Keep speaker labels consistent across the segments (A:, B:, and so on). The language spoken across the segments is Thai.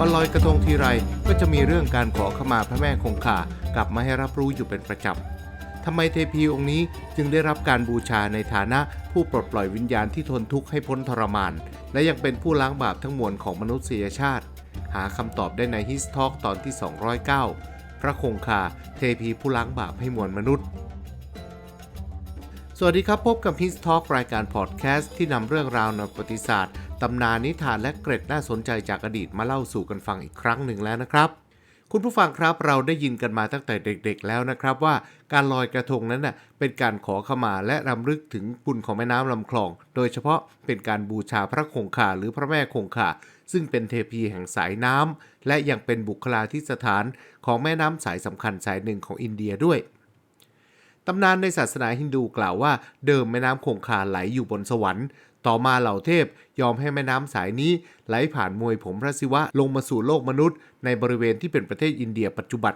A: วันลอยกระทงทีไรก็จะมีเรื่องการขอขมาพระแม่คงคากลับมาให้รับรู้อยู่เป็นประจำทำไมเทพีองค์นี้จึงได้รับการบูชาในฐานะผู้ปลดปล่อยวิญญาณที่ทนทุกข์ให้พ้นทรมาน และยังเป็นผู้ล้างบาปทั้งมวลของมนุษยชาติ หาคำตอบได้ในฮิสทอกตอนที่ 209 พระคงคาเทพีผู้ล้างบาปให้มวลมนุษย์สวัสดีครับ พบกับ His Talk รายการพอดแคสต์ที่นำเรื่องราวในประวัติศาสตร์ ตำนานนิทานและเกร็ดน่าสนใจจากอดีตมาเล่าสู่กันฟังอีกครั้งหนึ่งแล้วนะครับ คุณผู้ฟังครับเราได้ยินกันมาตั้งแต่เด็ก ๆ แล้วนะครับ ว่าการลอยกระทงนั้นน่ะเป็นการขอขมาและรำลึกถึงคุณของแม่น้ำลำคลอง โดยเฉพาะเป็นการบูชาพระคงคาหรือพระแม่คงคาซึ่งเป็นเทพีแห่งสายน้ำและยังเป็นบุคลาธิสถานของแม่น้ำสายสำคัญสายหนึ่งของอินเดียด้วยตำนานในศาสนาฮินดูกล่าวว่าเดิมแม่น้ำคงคาไหลอยู่บนสวรรค์ ต่อมาเหล่าเทพยอมให้แม่น้ำสายนี้ไหลผ่านมวยผมพระศิวะลงมาสู่โลกมนุษย์ ในบริเวณที่เป็นประเทศอินเดียปัจจุบัน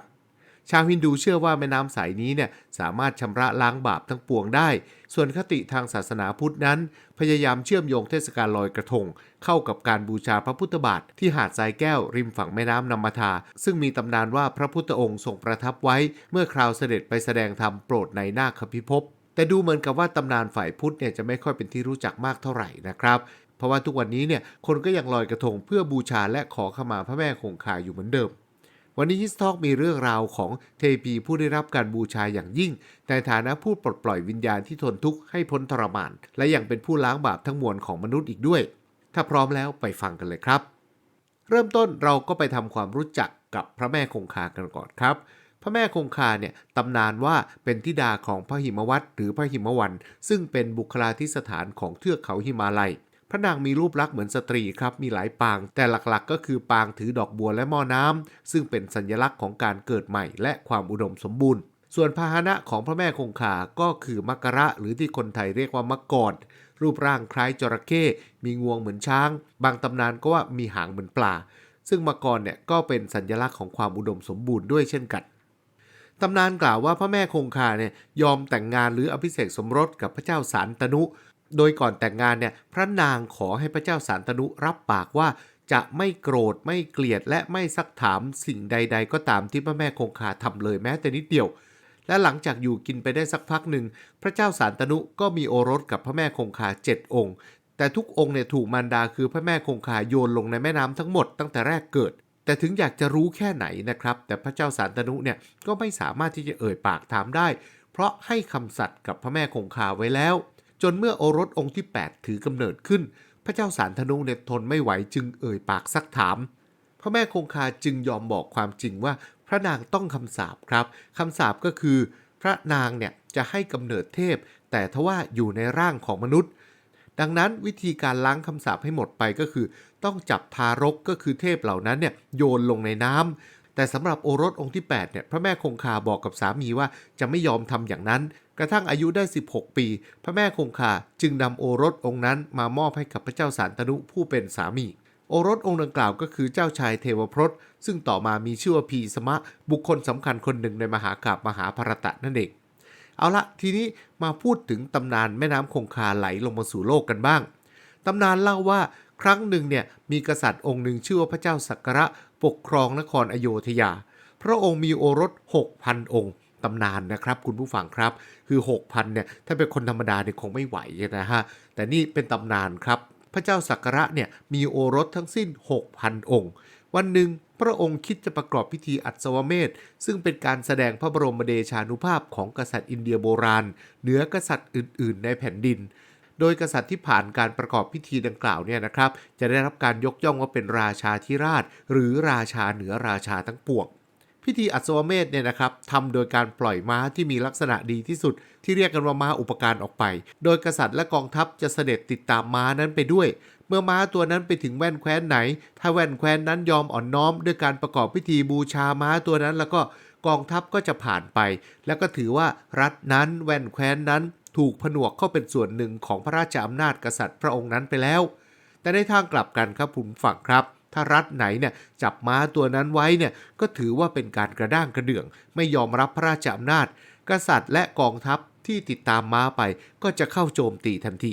A: ชาวฮินดูเชื่อว่าแม่น้ำสายนี้เนี่ยสามารถชำระล้างบาปทั้งปวงได้ ส่วนคติทางศาสนาพุทธนั้น พยายามเชื่อมโยงเทศกาลลอยกระทง เข้ากับการบูชาพระพุทธบาทที่หาดทรายแก้วริมฝั่งแม่น้ำนำมาทา ซึ่งมีตำนานว่าพระพุทธองค์ทรงประทับไว้ เมื่อคราวเสด็จไปแสดงธรรมโปรดในนาคพิภพ แต่ดูเหมือนกับว่าตำนานฝ่ายพุทธเนี่ยจะไม่ค่อยเป็นที่รู้จักมากเท่าไหร่นะครับ เพราะว่าทุกวันนี้เนี่ยคนก็ยังลอยกระทงเพื่อบูชาและขอขมาพระแม่คงคาอยู่เหมือนเดิม วันนี้ฮิสทอกมีเรื่องราวของเทพีผู้ได้รับการบูชาอย่างยิ่งในฐานะผู้ปลดปล่อยวิญญาณที่ทนทุกข์ให้พ้นทรมาน และยังเป็นผู้ล้างบาปทั้งมวลของมนุษย์อีกด้วย ถ้าพร้อมแล้วไปฟังกันเลยครับ เริ่มต้นเราก็ไปทำความรู้จักกับพระแม่คงคากันก่อนครับ พระแม่คงคาเนี่ยตำนานว่าเป็นธิดาของพระหิมวัตหรือพระหิมวัน ซึ่งเป็นบุคลาธิสถานของเทือกเขาหิมาลัย พระนางมีรูปลักษณ์เหมือนสตรีครับมีหลายปาง แต่หลักๆ ก็คือปางถือดอกบัวและหม้อน้ำซึ่งเป็นสัญลักษณ์ของการเกิดใหม่และความอุดมสมบูรณ์ ส่วนพาหนะของพระแม่คงคาก็คือมักระ หรือที่คนไทยเรียกว่ามกกรรูปร่างคล้ายจระเข้มีงวงเหมือนช้าง บางตำนานก็ว่ามีหางเหมือนปลา ซึ่งมังกรเนี่ยก็เป็นสัญลักษณ์ของความอุดมสมบูรณ์ด้วยเช่นกัน ตำนานกล่าวว่าพระแม่คงคาเนี่ยยอมแต่งงานหรืออภิเษกสมรสกับพระเจ้าสารตนุ โดยก่อนแต่งงานเนี่ยพระนางขอให้พระเจ้าสารตนุรับปากว่าจะไม่โกรธไม่เกลียดและไม่ซักถามสิ่งใด ๆ ก็ตามที่พระแม่คงคาทำเลยแม้แต่นิดเดียว และหลังจากอยู่กินไปได้สักพักหนึ่ง พระเจ้าสารตนุก็มีโอรสกับพระแม่คงคาเจ็ดองค์ แต่ทุกองค์เนี่ยถูกมารดาคือพระแม่คงคาโยนลงในแม่น้ำทั้งหมดตั้งแต่แรกเกิด แต่ถึงอยากจะรู้แค่ไหนนะครับ แต่พระเจ้าสารตนุเนี่ยก็ไม่สามารถที่จะเอ่ยปากถามได้ เพราะให้คำสัตย์กับพระแม่คงคาไว้แล้ว จนเมื่อโอรสองค์ที่ 8 ถือกำเนิดขึ้น พระเจ้าสารธนุเนี่ยทนไม่ไหวจึงเอ่ยปากซักถาม พระแม่คงคาจึงยอมบอกความจริงว่า พระนางต้องคำสาปครับคำสาปก็คือ พระนางเนี่ยจะให้กำเนิดเทพ แต่ทว่าอยู่ในร่างของมนุษย์ ดังนั้นวิธีการล้างคำสาปให้หมดไปก็คือ ต้องจับทารกก็คือเทพเหล่านั้นเนี่ยโยนลงในน้ำแต่สำหรับโอรสองค์ที่ 8เนี่ยพระแม่คงคาบอกกับสามีว่าจะไม่ยอมทำอย่างนั้น กระทั่งอายุได้ 16 ปี พระแม่คงคาจึงนำโอรสองค์นั้นมามอบให้กับพระเจ้าสารตนุผู้เป็นสามีโอรสองค์ดังกล่าวก็คือเจ้าชายเทวพรตซึ่งต่อมามีชื่อว่าพีสมะบุคคลสำคัญคนหนึ่งในมหากาบมหาภารตะนั่นเอง เอาละทีนี้มาพูดถึงตำนานแม่น้ำคงคาไหลลงมาสู่โลกกันบ้าง ตำนานเล่าว่าครั้งหนึ่งเนี่ยมีกษัตริย์องค์หนึ่งชื่อว่าพระเจ้าสักกระปกครองนครอโยธยา พระองค์มีโอรส 6,000 องค์ตำนานนะครับคุณผู้ฟังครับคือ 6,000เนี่ยถ้าเป็นคนธรรมดาเนี่ยคงไม่ไหวนะฮะแต่นี่เป็นตำนานครับ พระเจ้าสักกระเนี่ยมีโอรสทั้งสิ้น 6,000 องค์ วันหนึ่งพระองค์คิดจะประกอบพิธีอัศวเมธซึ่งเป็นการแสดงพระบรมเดชานุภาพของกษัตริย์อินเดียโบราณ เหนือกษัตริย์อื่น ๆ ในแผ่นดิน โดยกษัตริย์ที่ผ่านการประกอบพิธีดังกล่าวเนี่ยนะครับ จะได้รับการยกย่องว่าเป็นราชาธิราช หรือราชาเหนือราชาทั้งปวงพิธีอัศวเมธเนี่ยนะครับทำโดยการปล่อยม้าที่มีลักษณะดีที่สุด ที่เรียกกันว่าม้าอุปการออกไป โดยกษัตริย์และกองทัพจะเสด็จติดตามม้านั้นไปด้วย เมื่อม้าตัวนั้นไปถึงแว่นแคว้นไหน ถ้าแว่นแคว้นนั้นยอมอ่อนน้อม ด้วยการประกอบพิธีบูชาม้าตัวนั้น แล้วก็กองทัพก็จะผ่านไป แล้วก็ถือว่ารัฐนั้นแว่นแคว้นนั้น ถูกผนวกเข้าเป็นส่วนหนึ่งของพระราชอำนาจกษัตริย์พระองค์นั้นไปแล้ว แต่ในทางกลับกันครับผมฝังครับ ถ้ารัฐไหนเนี่ยจับม้าตัวนั้นไว้เนี่ยก็ถือว่าเป็นการกระด้างกระเดื่อง ไม่ยอมรับพระราชอำนาจ กษัตริย์และกองทัพที่ติดตามม้าไปก็จะเข้าโจมตีทันที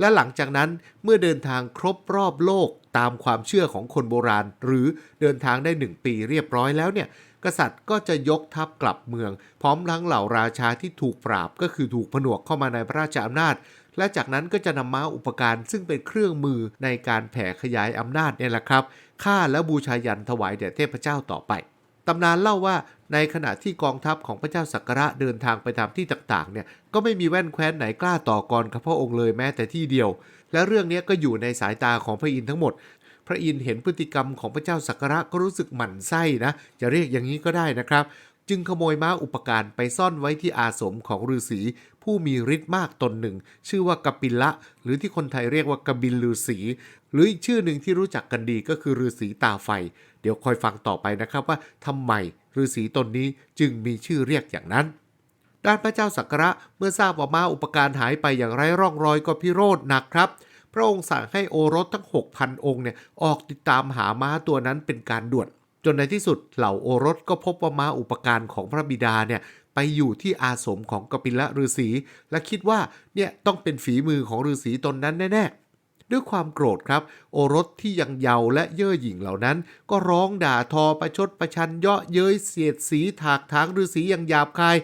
A: และหลังจากนั้นเมื่อเดินทางครบรอบโลก ตามความเชื่อของคนโบราณ หรือเดินทางได้หนึ่งปีเรียบร้อยแล้วเนี่ยกษัตริย์ก็จะยกทัพกลับเมือง พร้อมทั้งเหล่าราชาที่ถูกปราบก็คือถูกผนวกเข้ามาในพระราชอำนาจ และจากนั้นก็จะนำม้าอุปการซึ่งเป็นเครื่องมือในการแผ่ขยายอำนาจเนี่ยแหละครับฆ่าและบูชายันถวายแด่เทพเจ้าต่อไป ตำนานเล่าว่าในขณะที่กองทัพของพระเจ้าสักการะเดินทางไปตามที่ต่างๆเนี่ยก็ไม่มีแว่นแคว้นไหนกล้าต่อกรกับพระองค์เลยแม้แต่ที่เดียว และเรื่องนี้ก็อยู่ในสายตาของพระอินทร์ทั้งหมด พระอินทร์เห็นพฤติกรรมของพระเจ้าสักการะก็รู้สึกหมั่นไส้นะจะเรียกอย่างนี้ก็ได้นะครับ จึงขโมยม้าอุปการไปซ่อนไว้ที่อาสมของฤาษีผู้มีฤทธิ์มากตนหนึ่ง ชื่อว่ากปิละ หรือที่คนไทยเรียกว่ากบิลฤาษีหรืออีกชื่อหนึ่งที่รู้จักกันดีก็คือฤาษีตาไฟ เดี๋ยวคอยฟังต่อไปนะครับว่าทำไมฤาษีตนนี้จึงมีชื่อเรียกอย่างนั้น ด้านพระเจ้าสักการะเมื่อทราบว่าม้าอุปการหายไปอย่างไร้ร่องรอยก็พิโรธหนักครับ พระองค์สั่งให้โอรสทั้ง 6,000 องค์เนี่ยออกติดตามหาม้าตัวนั้นเป็นการด่วน จนในที่สุดเหล่าโอรสก็พบว่าม้าอุปการของพระบิดาเนี่ยไปอยู่ที่อาสมของกปิละฤาษีและคิดว่าเนี่ยต้องเป็นฝีมือของฤาษีตนนั้นแน่ๆ ด้วยความโกรธครับ โอรสที่ยังเยาว์และเย่อหยิ่งเหล่านั้น ก็ร้องด่าทอประชดประชันเยาะเย้ยเสียดสีถากถางฤาษีอย่างหยาบคาย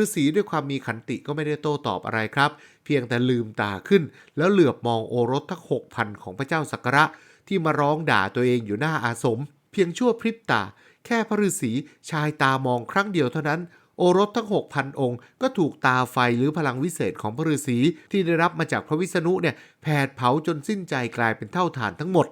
A: ฤาษีด้วยความมีขันติก็ไม่ได้โต้ตอบอะไรครับ เพียงแต่ลืมตาขึ้น แล้วเหลือบมองโอรสทั้งหกพันของพระเจ้าสักระที่มาร้องด่าตัวเองอยู่หน้าอาสม เพียงชั่วพริบตา แค่พระฤาษีชายตามองครั้งเดียวเท่านั้น โอรสทั้ง 6,000 องค์ ก็ถูกตาไฟหรือพลังวิเศษของพระฤาษีที่ได้รับมาจากพระวิษณุเนี่ยแผดเผาจนสิ้นใจกลายเป็นเท่าฐานทั้งหมด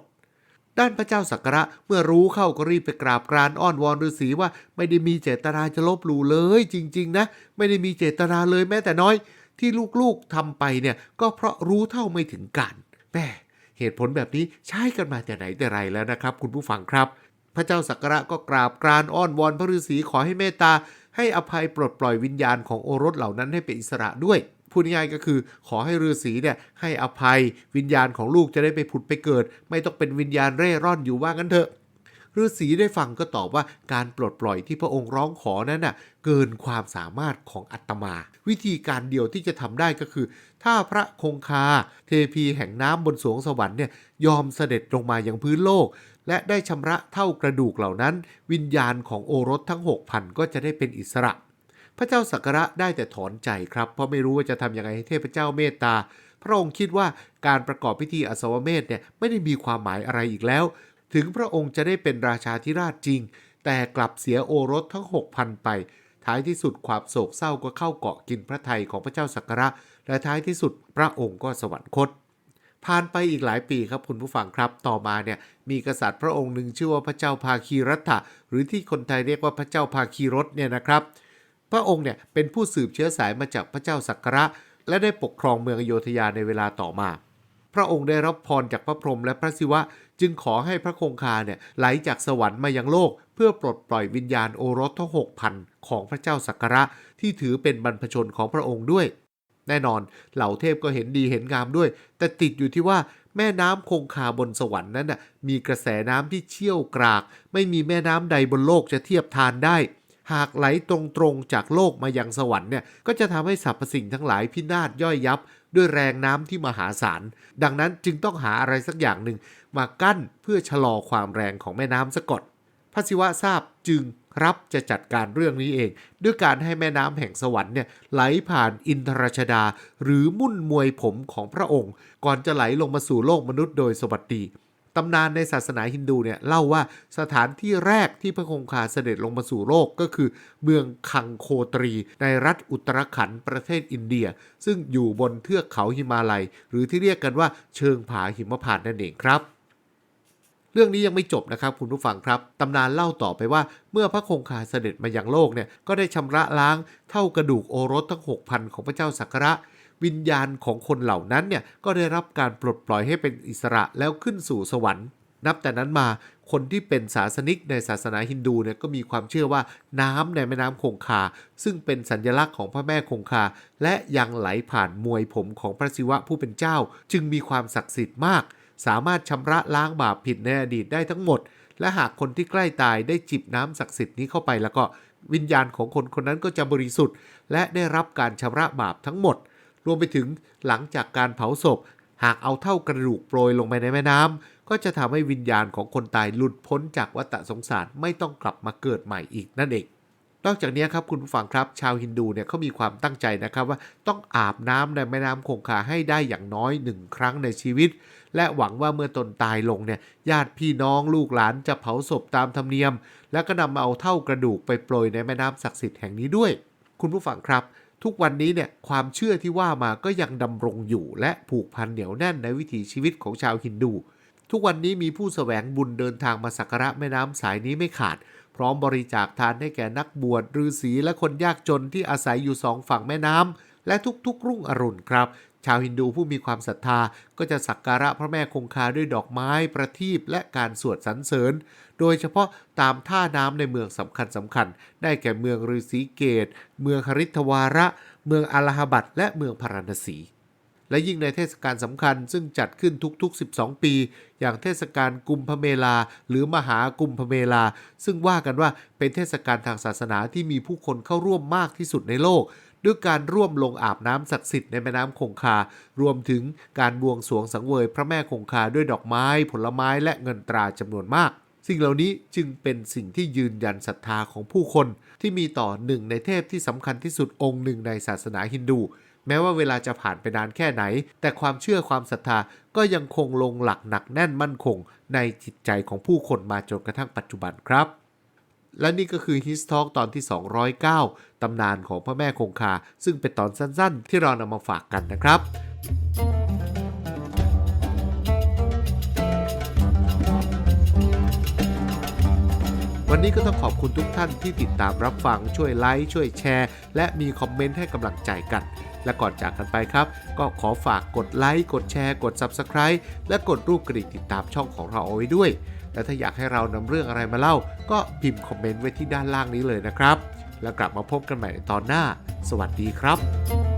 A: ด้านพระเจ้าสักระเมื่อรู้เข้าก็รีบไปกราบกรานอ้อนวอนฤาษีว่าไม่ได้มีเจตนาจะลบหลู่เลย จริง ๆ นะ ไม่ได้มีเจตนาเลยแม้แต่น้อย ที่ลูกๆทำไปเนี่ยก็เพราะรู้เท่าไม่ถึงการแม่เหตุผลแบบนี้ใช้กันมาแต่ไหนแต่ไรแล้วนะครับ คุณผู้ฟังครับ พระเจ้าสักการะก็กราบกรานอ้อนวอนพระฤาษีขอให้เมตตา ให้อภัยปลดปล่อยวิญญาณของโอรสเหล่านั้นให้เป็นอิสระด้วยพูดง่ายก็คือขอให้ฤาษีเนี่ยให้อภัยวิญญาณของลูกจะได้ไปผุดไปเกิด ไม่ต้องเป็นวิญญาณเร่ร่อนอยู่ว่างั้นเถอะฤาษีได้ฟังก็ตอบว่าการปลดปล่อยที่พระองค์ร้องขอนั้นน่ะเกินความสามารถของอัตมา วิธีการเดียวที่จะทำได้ก็คือ ถ้าพระคงคา เทพีแห่งน้ำบนสวงสวรรค์เนี่ยยอมเสด็จลงมาอย่างพื้นโลก และได้ชำระเท่ากระดูกเหล่านั้น วิญญาณของโอรสทั้ง 6,000 ก็จะได้เป็นอิสระ พระเจ้าสักระได้แต่ถอนใจครับ เพราะไม่รู้ว่าจะทำยังไงให้เทพเจ้าเมตตา พระองค์คิดว่าการประกอบพิธีอัศวเมธเนี่ยไม่ได้มีความหมายอะไรอีกแล้ว ถึงพระองค์จะได้เป็นราชาธิราชจริง แต่กลับเสียโอรสทั้ง 6,000 ไปท้ายที่สุดความโศกเศร้าก็เข้าเกาะกินพระทัยของพระเจ้าสักระ และท้ายที่สุดพระองค์ก็สวรรคต ผ่านไปอีกหลายปีครับคุณผู้ฟังครับ ต่อมาเนี่ยมีกษัตริย์พระองค์หนึ่งชื่อว่าพระเจ้าพาคีรัตถะหรือที่คนไทยเรียกว่าพระเจ้าพาคีรสเนี่ยนะครับ พระองค์เนี่ยเป็นผู้สืบเชื้อสายมาจากพระเจ้าสักการะ และได้ปกครองเมืองอโยธยาในเวลาต่อมา พระองค์ได้รับพรจากพระพรหมและพระศิวะ จึงขอให้พระคงคาเนี่ยไหลจากสวรรค์มายังโลก เพื่อปลดปล่อยวิญญาณโอรสทั้งหกพันของพระเจ้าสักการะ ที่ถือเป็นบรรพชนของพระองค์ด้วย แน่นอนเหล่าเทพก็เห็นดีเห็นงามด้วย แต่ติดอยู่ที่ว่าแม่น้ำคงคาบนสวรรค์นั้นน่ะมีกระแสน้ำที่เชี่ยวกราก ไม่มีแม่น้ำใดบนโลกจะเทียบทานได้ หากไหลตรงๆจากโลกมายังสวรรค์เนี่ยก็จะทำให้สรรพสิ่งทั้งหลายพินาศย่อยยับ ด้วยแรงน้ำที่มหาศาล ดังนั้นจึงต้องหาอะไรสักอย่างหนึ่งมากั้นเพื่อชะลอความแรงของแม่น้ำซะก่อนพระศิวะทราบจึง รับจะจัดการเรื่องนี้เอง ด้วยการให้แม่น้ำแห่งสวรรค์เนี่ยไหลผ่านอินทรชดา หรือมุ่นมวยผมของพระองค์ ก่อนจะไหลลงมาสู่โลกมนุษย์โดยสวัสดีตำนานในศาสนาฮินดูเนี่ยเล่าว่าสถานที่แรกที่พระคงคาเสด็จลงมาสู่โลกก็คือ เมืองคังโคตรี ในรัฐอุตรขันธ์ประเทศอินเดีย ซึ่งอยู่บนเทือกเขาหิมาลัย หรือที่เรียกกันว่าเชิงผาหิมพานต์นั่นเองครับ เรื่องนี้ยังไม่จบนะครับคุณผู้ฟังครับตำนานเล่าต่อไปว่า เมื่อพระคงคาเสด็จมายังโลกเนี่ยก็ได้ชำระล้างเท่ากระดูกโอรสทั้ง 6,000 ของพระเจ้าสักระ วิญญาณของคนเหล่านั้นเนี่ยก็ได้รับการปลดปล่อยให้เป็นอิสระแล้วขึ้นสู่สวรรค์ นับแต่นั้นมาคนที่เป็นศาสนิกในศาสนาฮินดูเนี่ยก็มีความเชื่อว่าน้ำในแม่น้ำคงคา ซึ่งเป็นสัญลักษณ์ของพระแม่คงคา และยังไหลผ่านมวยผมของพระศิวะผู้เป็นเจ้า จึงมีความศักดิ์สิทธิ์มาก สามารถชำระล้างบาปผิดในอดีตได้ทั้งหมด และหากคนที่ใกล้ตายได้จิบน้ำศักดิ์สิทธิ์นี้เข้าไปแล้วก็วิญญาณของคนคนนั้นก็จะบริสุทธิ์ และได้รับการชำระบาปทั้งหมด รวมไปถึงหลังจากการเผาศพ หากเอาเท่ากระดูกโปรยลงไปในแม่น้ำก็จะทำให้วิญญาณของคนตายหลุดพ้นจากวัฏสงสารไม่ต้องกลับมาเกิดใหม่อีกนั่นเองนอกจากนี้ครับคุณผู้ฟังครับ ชาวฮินดูเนี่ยเขามีความตั้งใจนะครับว่าต้องอาบน้ำในแม่น้ำคงคาให้ได้อย่างน้อยหนึ่งครั้งในชีวิต และหวังว่าเมื่อตนตายลงเนี่ยญาติพี่น้องลูกหลานจะเผาศพตามธรรมเนียม แล้วก็นำมาเอาเท่ากระดูกไปโปรยในแม่น้ำศักดิ์สิทธิ์แห่งนี้ด้วย คุณผู้ฟังครับ ทุกวันนี้เนี่ยความเชื่อที่ว่ามาก็ยังดำรงอยู่ และผูกพันเหนียวแน่นในวิถีชีวิตของชาวฮินดู ทุกวันนี้มีผู้แสวงบุญเดินทางมาสักการะแม่น้ำสายนี้ไม่ขาดพร้อมบริจาคทานให้แก่นักบวชฤาษีและคนยากจนที่อาศัยอยู่สองฝั่งแม่น้ำและทุกๆ รุ่งอรุณครับ ชาวฮินดูผู้มีความศรัทธาก็จะสักการะพระแม่คงคาด้วยดอกไม้ประทีปและการสวดสรรเสริญ โดยเฉพาะตามท่าน้ำในเมืองสำคัญสำคัญๆได้แก่เมืองฤาษีเกต เมืองคริทวาระ เมืองอาลาฮบัดและเมืองพาราณสี และยิ่งในเทศกาลสำคัญซึ่งจัดขึ้นทุกๆ 12 ปี อย่างเทศกาลกุมภเมลา หรือมหากุมภเมลา ซึ่งว่ากันว่าเป็นเทศกาลทางศาสนาที่มีผู้คนเข้าร่วมมากที่สุดในโลก ด้วยการร่วมลงอาบน้ำศักดิ์สิทธิ์ในแม่น้ำคงคา รวมถึงการบวงสรวงสังเวยพระแม่คงคาด้วยดอกไม้ ผลไม้และเงินตราจำนวนมาก สิ่งเหล่านี้จึงเป็นสิ่งที่ยืนยันศรัทธาของผู้คน ที่มีต่อหนึ่งในเทพที่สำคัญที่สุดองค์หนึ่งในศาสนาฮินดูแม้ว่าเวลาจะผ่านไปนานแค่ไหน แต่ความเชื่อความศรัทธาก็ยังคงลงหลักหนักแน่นมั่นคง ในจิตใจของผู้คนมาจนกระทั่งปัจจุบันครับ และนี่ก็คือ His Talk ตอนที่ 209 ตำนานของพระแม่คงคา ซึ่งเป็นตอนสั้นๆ ที่เรานำมาฝากกันนะครับ วันนี้ก็ต้องขอบคุณทุกท่านที่ติดตามรับฟังช่วยไลค์ช่วยแชร์ และมีคอมเมนต์ให้กำลังใจกันและก่อนจากกันไปครับ ก็ขอฝากกดไลค์ กดแชร์ กด Subscribe และกดรูปกระดิ่งติดตามช่องของเราเอาไว้ด้วย และถ้าอยากให้เรานำเรื่องอะไรมาเล่า ก็พิมพ์คอมเมนต์ไว้ที่ด้านล่างนี้เลยนะครับ แล้วกลับมาพบกันใหม่ในตอนหน้า สวัสดีครับ